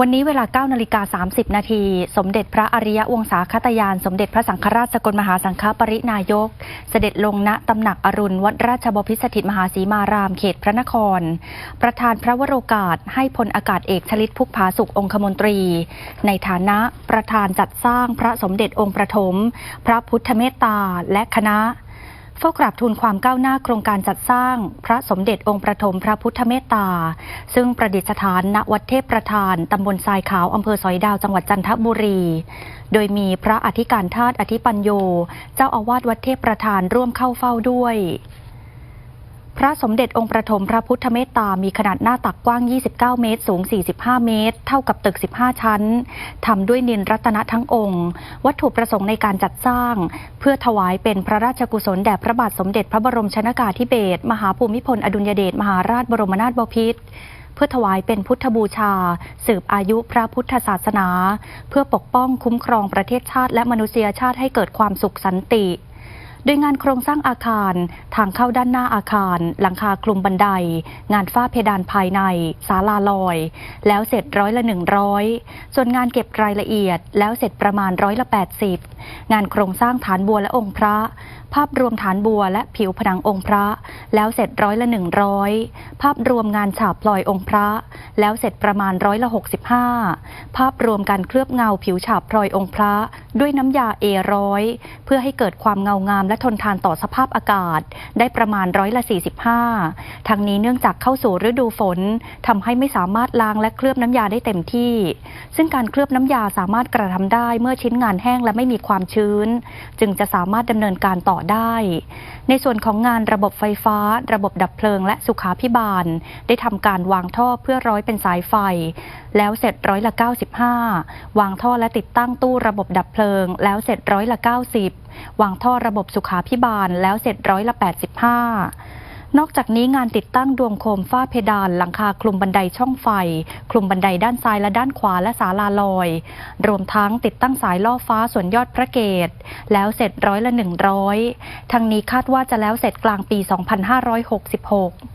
วันนี้เวลา9นาฬิกา30 นาที สมเด็จพระอริยวงศาคตยาน สมเด็จพระสังฆราชสกลมหาสังฆปรินายก เสด็จลงณตำหนักอรุณ วัดราชบพิสถิตมหาสีมารามเขตพระนคร ประธานพระวโรกาสให้พลอากาศเอกชลิตพุกผาสุของคมนตรี ในฐานะประธานจัดสร้างพระสมเด็จองค์ประถม พระพุทธเมตตาและคณะ เฝ้ากราบทูลความก้าวหน้าโครงการจัดสร้าง พระสมเด็จองค์ประถมพระพุทธเมตตา ซึ่งประดิษฐานณวัดเทพประธานตำบลทรายขาวอำเภอสอยดาวจังหวัดจันทบุรี โดยมีพระอธิการธาตุอธิปัญโย เจ้าอาวาสวัดเทพประธานร่วมเข้าเฝ้าด้วย พระสมเด็จองค์ประถมพระพุทธเมตตา มีขนาดหน้าตักกว้าง 29 เมตร สูง 45 เมตร เท่ากับตึก 15 ชั้น ทำด้วยนินรัตนทั้งองค์ วัตถุประสงค์ในการจัดสร้าง เพื่อถวายเป็นพระราชกุศลแด่พระบาทสมเด็จพระบรมชนากาธิเบศร มหาภูมิพล อดุลยเดช มหาราชบรมนาถบพิตรเพื่อถวายเป็นพุทธบูชา สืบอายุพระพุทธศาสนา เพื่อปกป้องคุ้มครองประเทศชาติและมนุษยชาติให้เกิดความสุขสันติ ดยงานโครงสร้างอาคาร ทางเข้าด้านหน้าอาคาร หลังคาคลุมบันได งานฝ้าเพดานภายในศาลาลอย แล้วเสร็จร้อยละหนึ่งร้อยส่วนงานเก็บรายละเอียด แล้วเสร็จประมาณร้อยละ 80 งานโครงสร้างฐานบัวและองค์พระ ภาพรวมฐานบัวและผิวผนังองค์พระ แล้วเสร็จร้อยละหนึ่งร้อยภาพรวมงานฉาบพลอยองค์พระ แล้วเสร็จประมาณร้อยละ 65 ภาพรวมการเคลือบเงาผิวฉาบพลอยองค์พระ ด้วยน้ำยาเอร้อยเพื่อให้เกิดความเงางามและทนทานต่อสภาพอากาศ ได้ประมาณร้อยละ 45 ทั้งนี้เนื่องจากเข้าสู่ฤดูฝนทำให้ไม่สามารถล้างและเคลือบน้ำยาได้เต็มที่ ซึ่งการเคลือบน้ำยาสามารถกระทำได้เมื่อชิ้นงานแห้งและไม่มีความชื้น จึงจะสามารถดำเนินการต่อได้ ในส่วนของงานระบบไฟฟ้า ระบบดับเพลิง และสุขาพิบาล ได้ทำการวางท่อเพื่อร้อยเป็นสายไฟ แล้วเสร็จร้อยละ 95 วางท่อและติดตั้งตู้ระบบดับเพลิง แล้วเสร็จร้อยละ 90 วางท่อระบบสุขาพิบาลแล้วเสร็จร้อยละ 85 นอกจากนี้งานติดตั้งดวงโคมฝ้าเพดานหลังคาคลุมบันไดช่องไฟ คลุมบันไดด้านซ้ายและด้านขวาและศาลาลอย รวมทั้งติดตั้งสายล่อฟ้าส่วนยอดพระเกศแล้วเสร็จร้อยละ 100 ทั้งนี้คาดว่าจะแล้วเสร็จกลางปี 2566